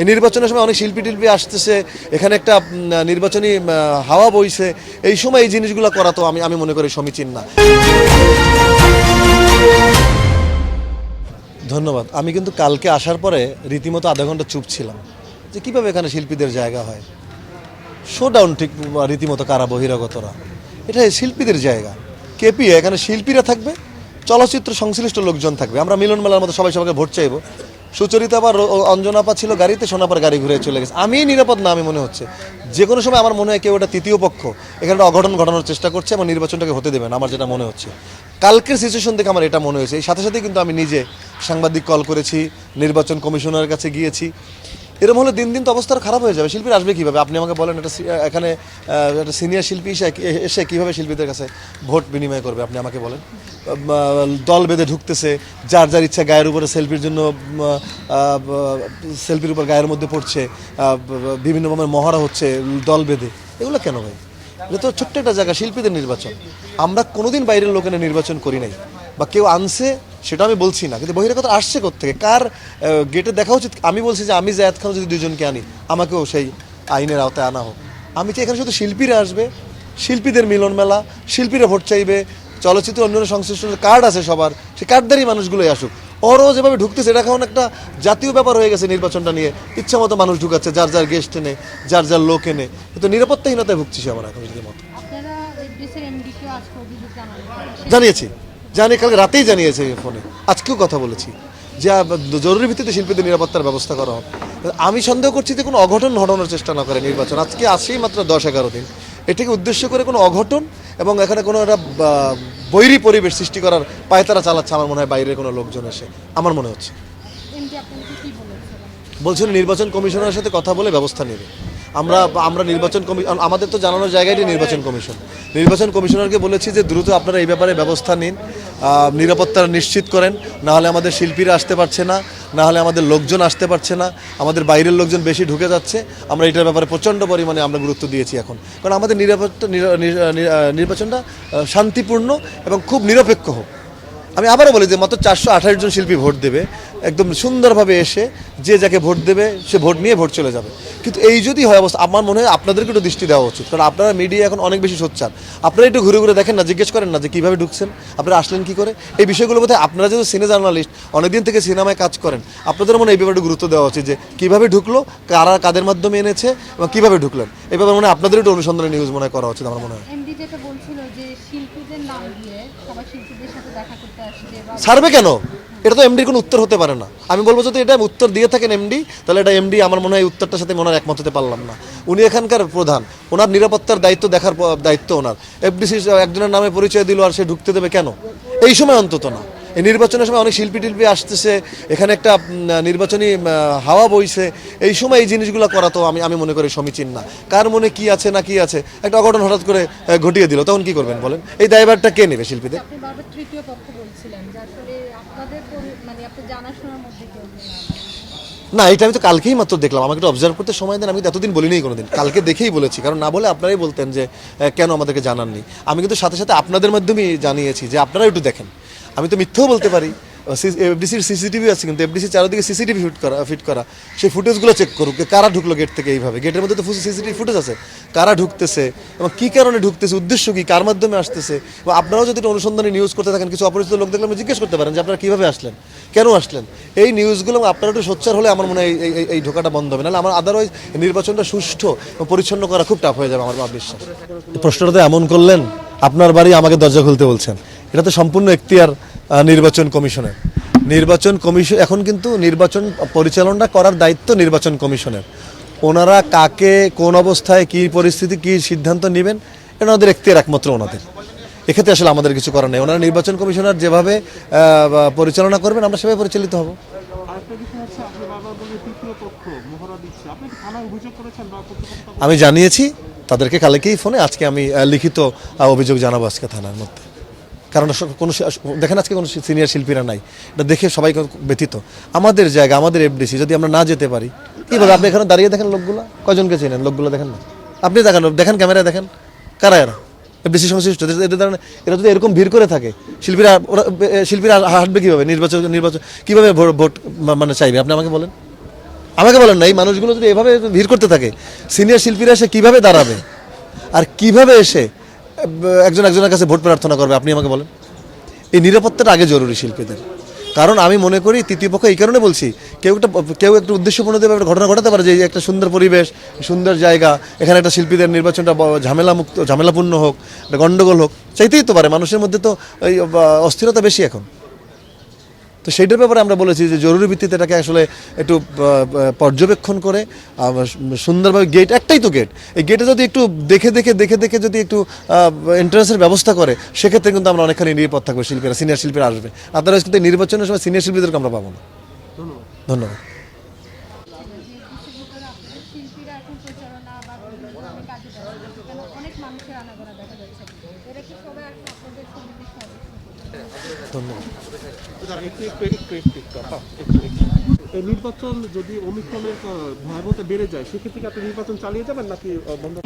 এই নির্বাচনের সময় অনেক শিল্পী টিল্পী আসতেছে, এখানে একটা নির্বাচনী হাওয়া বইছে। এই সময় এই জিনিসগুলো করা তো আমি আমি মনে করি সমীচীন না। ধন্যবাদ। আমি কিন্তু কালকে আসার পরে রীতিমতো আধা ঘণ্টা চুপ ছিলাম। যে কীভাবে এখানে শিল্পীদের জায়গা হয়? শোডাউন ঠিক রীতিমতো কারা বহিরাগতরা? এটা শিল্পীদের জায়গা। কেপি এখানে শিল্পীরা থাকবে, চলচ্চিত্র সংশ্লিষ্ট লোকজন থাকবে। আমরা মিলন মেলার মতো সবাই সবাইকে ভোট চাইব। সুচরিতা আবার অঞ্জনাপা ছিল গাড়িতে, সোনাপার গাড়ি ঘুরে চলে গেছে। আমি নিরাপদ না, আমি মনে হচ্ছে। যে কোনো সময় আমার মনে হয় কেউ এটা তৃতীয় পক্ষ। এখানে একটা অঘটন ঘটানোর চেষ্টা করছে এবং নির্বাচনটাকে হতে দেবেন আমার যেটা মনে হচ্ছে। কালকের সিচুয়েশন থেকে আমার এটা মনে হয়েছে। এই সাথে সাথে কিন্তু আমি নিজে সাংবাদিক কল করেছি, নির্বাচন কমিশনারের কাছে গিয়েছি। এরকম হলে দিন দিন তো অবস্থা খারাপ হয়ে যাবে। শিল্পীরা আসবে কীভাবে? আপনি আমাকে বলেন, একটা এখানে একটা সিনিয়র শিল্পী এসে কীভাবে শিল্পীদের কাছে ভোট বিনিময় করবে? আপনি আমাকে বলেন। দল বেঁধে ঢুকতেছে, যার যার ইচ্ছা গায়ের উপরে সেলফির জন্য সেলফির উপর গায়ের মধ্যে পড়ছে বিভিন্ন রকমের মহড়া হচ্ছে, দল বেঁধে। এগুলো কেন ভাই? এটা তো ছোট্ট একটা জায়গা, শিল্পীদের নির্বাচন। আমরা কোনোদিন বাইরের লোকের নির্বাচন করি নাই। বা কেউ আনছে সেটা আমি বলছি না। কিন্তু বহিরাগত আসছে থেকে কার গেটে দেখা উচিত? আমি বলছি যে আমি জায়দ খান যদি দুজনকে আনি আমাকেও সেই আইনের আওতায় আনা হোক। আমি চাই এখানে শুধু শিল্পীরা আসবে? শিল্পীদের মিলন মেলা শিল্পীরা ভোট চাইবে চলচ্চিত্র অন্যান্য সংশ্লিষ্ট কার্ড আছে সবার সেই কার্ডদারি মানুষগুলোই আসুক। ওরও যেভাবে ঢুকতেছে এটা এখন একটা জাতীয় ব্যাপার হয়ে গেছে নির্বাচনটা নিয়ে। ইচ্ছা মতো মানুষ ঢুকাচ্ছে যার যার গেস্ট এনে যার যার লোক এনে। কিন্তু নিরাপত্তাহীনতায় ভুগছি আমার এখন অভিযোগ জানালেন জানিয়েছি। জানি কালকে রাতেই জানিয়েছে ফোনে। আজকেও কথা বলেছি যে জরুরি ভিত্তিতে শিল্পীদের নিরাপত্তার ব্যবস্থা করা হোক। আমি সন্দেহ করছি যে কোনো অঘটন ঘটানোর চেষ্টা না করে নির্বাচন। আজকে আসেই মাত্র দশ এগারো দিন। এটাকে উদ্দেশ্য করে কোনো অঘটন এবং এখানে কোনো একটা বৈরী পরিবেশ সৃষ্টি করার পায়তারা চালাচ্ছে আমার মনে হয় বাইরের কোনো লোকজন এসে। আমার মনে হচ্ছে। বলছিল নির্বাচন কমিশনারের সাথে কথা বলে ব্যবস্থা নেবে। আমরা আমরা নির্বাচন কমি আমাদের তো জানানোর জায়গাটি নির্বাচন কমিশন। নির্বাচন কমিশনারকে বলেছি যে দ্রুত আপনারা এই ব্যাপারে ব্যবস্থা নিন নিরাপত্তা নিশ্চিত করেন, না হলে আমাদের শিল্পীরা আসতে পারছে না না হলে আমাদের লোকজন আসতে পারছে না, আমাদের বাইরের লোকজন বেশি ঢুকে যাচ্ছে, আমরা এটার ব্যাপারে প্রচণ্ড পরিমাণে আমরা গুরুত্ব দিয়েছি এখন। কারণ আমাদের নিরাপত্তা, নিরা- নিরা- নিরা- নির্বাচনটা শান্তিপূর্ণ এবং খুব নিরপেক্ষ হোক। আমি আবারও বলি যে মাত্র চারশো আঠাশ জন শিল্পী ভোট দেবে, একদম সুন্দরভাবে এসে যে যাকে ভোট দেবে, সে ভোট নিয়ে ভোট চলে যাবে। কিন্তু এই যদি হয় অবস্থা, আমার মনে হয় আপনাদেরকে একটু দৃষ্টি দেওয়া উচিত। কারণ আপনারা মিডিয়া এখন অনেক বেশি সোচ্চার। আপনারা একটু ঘুরে ঘুরে দেখেন না, জিজ্ঞেস করেন না যে কীভাবে ঢুকছেন, আপনারা আসলেন কি করে? এই বিষয়গুলো বোধহয় আপনারা যেহেতু সিনে জার্নালিস্ট, অনেকদিন থেকে সিনেমায় কাজ করেন, আপনাদের মনে এই ব্যাপারে গুরুত্ব দেওয়া উচিত যে কীভাবে ঢুকলো, কারা কাদের মাধ্যমে এনেছে এবং কীভাবে ঢুকলেন? এই ব্যাপারে মনে হয় আপনাদের একটু অনুসন্ধানের নিউজ মনে করা উচিত, আমার মনে হয়। বলছিল ছাড়বে কেন? এটা তো এমডির কোনো উত্তর হতে পারে না। আমি বলব যদি এটা উত্তর দিয়ে থাকেন এমডি তাহলে এটা এমডি আমার মনে হয় উত্তরটার সাথে মনে হয় একমত হতে পারলাম না। উনি এখানকার প্রধান। ওনার নিরাপত্তার দায়িত্ব দেখার দায়িত্ব ওনার। এফডিসি একজনের নামে পরিচয় দিল আর সে ঢুকতে দেবে কেন? এই সময় অন্তত না। এই নির্বাচনের সময় অনেক শিল্পী টিল্পী আসতেছে এখানে একটা নির্বাচনী হাওয়া বইছে। এই সময় এই জিনিসগুলো করা তো আমি আমি মনে করি সমীচীন না। কার মনে কি আছে না কি আছে? একটা অঘটন হঠাৎ করে ঘটিয়ে দিল তখন কি করবেন বলেন? এই দায়ভারটা কে নেবে শিল্পীদের? মানে। না এটা আমি তো কালকেই মাত্র দেখলাম আমাকে একটু অবজার্ভ করতে সময় দেন আমি তো এতদিন বলিনি কোনোদিন। কালকে দেখেই বলেছি কারণ না বলে আপনারাই বলতেন যে কেন আমাদেরকে জানাননি। আমি কিন্তু সাথে সাথে আপনাদের মাধ্যমেই জানিয়েছি যে আপনারা একটু দেখেন। আমি তো মিথ্যেও বলতে পারি। এফডিসির সিসিটিভি আছে, কিন্তু এফডিসি চারিদিকে সিসিটিভি ফিট করা ফিট করা। সেই ফুটেজগুলো চেক করুক কারা ঢুকলো গেট থেকে এইভাবে। গেটের মধ্যে তো সিসিটিভি ফুটেজ আছে। কারা ঢুকতেছে এবং কী কারণে ঢুকতেছে, উদ্দেশ্য কী, কার মাধ্যমে আসতেছে? এবং আপনারাও যদি অনুসন্ধানী নিউজ করতে থাকেন, কিছু অপরিচিত লোক দেখলে আপনি জিজ্ঞেস করতে পারেন যে আপনারা কীভাবে আসলেন, কেন আসলেন? এই নিউজগুলো আপনারা একটু সোচ্চার হলে আমার মনে হয় এই- এই- ঢোকাটা বন্ধ হবে। নাহলে আমার আদারওয়াইজ নির্বাচনটা সুষ্ঠু এবং পরিচ্ছন্ন করা খুব টাফ হয়ে যাবে, আমার বিশ্বাস। প্রশ্নটা এমন করলেন আপনার বাড়ি আমাকে দরজা খুলতে বলছেন। এটা তো সম্পূর্ণ এখতিয়ার নির্বাচন কমিশনের। নির্বাচন কমিশন এখন কিন্তু নির্বাচন পরিচালনা করার দায়িত্ব নির্বাচন কমিশনের। ওনারা কাকে কোন অবস্থায় কি পরিস্থিতি কি সিদ্ধান্ত নেবেন এটা ওনাদের এখতিয়ার একমাত্র ওনাদের। এক্ষেত্রে আসলে আমাদের কিছু করার নেই। ওনারা নির্বাচন কমিশনার যেভাবে পরিচালনা করবেন আমরা সেভাবে পরিচালিত হব। আমি জানিয়েছি তাদেরকে কালকেই ফোনে? আজকে আমি লিখিত অভিযোগ জানাব আজকে থানার মধ্যে। কারণ কোনো দেখেন আজকে কোনো সিনিয়র শিল্পীরা নাই। এটা দেখে সবাই ব্যতীত আমাদের জায়গা, আমাদের এফডিসি যদি আমরা না যেতে পারি কি বলব আপনি এখানে দাঁড়িয়ে দেখেন লোকগুলো? কজনকে চেনেন? লোকগুলো দেখেন না। আপনি দেখেন দেখেন ক্যামেরায় দেখেন। কারা এরা? এফডিসি সংশ্লিষ্ট। এদের- দ্বারা এরা যদি এরকম ভিড় করে থাকে, শিল্পীরা, ওরা শিল্পীরা হাঁটবে কীভাবে? নির্বাচন নির্বাচন কীভাবে ভোট মানে চাইবে? আপনি আমাকে বলেন। আমাকে বলেন না, এই মানুষগুলো যদি এভাবে ভিড় করতে থাকে সিনিয়র শিল্পীরা এসে কীভাবে দাঁড়াবে? আর কীভাবে এসে, একজন একজনের কাছে ভোট প্রার্থনা করবে, আপনি আমাকে বলেন? এই নিরাপত্তাটা আগে জরুরি শিল্পীদের। কারণ আমি মনে করি তৃতীয় পক্ষ, এই কারণে বলছি, কেউ একটা কেউ একটা উদ্দেশ্যপূর্ণভাবে একটা ঘটনা ঘটাতে পারে যে একটা সুন্দর পরিবেশ, সুন্দর জায়গা, এখানে একটা শিল্পীদের নির্বাচনটা ঝামেলামুক্ত, ঝামেলাপূর্ণ হোক, একটা গণ্ডগোল হোক, চাইতেই তো পারে, মানুষের মধ্যে তো এই, অস্থিরতা বেশি এখন। তো সেইটার ব্যাপারে আমরা বলেছি যে জরুরি ভিত্তিতে এটাকে আসলে একটু পর্যবেক্ষণ করে সুন্দরভাবে গেট একটাই তো গেট এই গেটে যদি একটু দেখে দেখে দেখে দেখে যদি একটু এন্ট্রান্সের ব্যবস্থা করে সেক্ষেত্রে কিন্তু আমরা অনেকখানি নিরাপদ থাকব শিল্পীরা সিনিয়র শিল্পীরা আসবে। আদারওয়াইজ কিন্তু নির্বাচনের সময় সিনিয়র শিল্পীদেরকে আমরা পাবো না। ধন্যবাদ। ধন্যবাদ। নির্বাচন যদি অমিক্রমের ভয়াবহতা বেড়ে যায় সেক্ষেত্রে কি আপনি নির্বাচন চালিয়ে যাবেন নাকি বন্ধ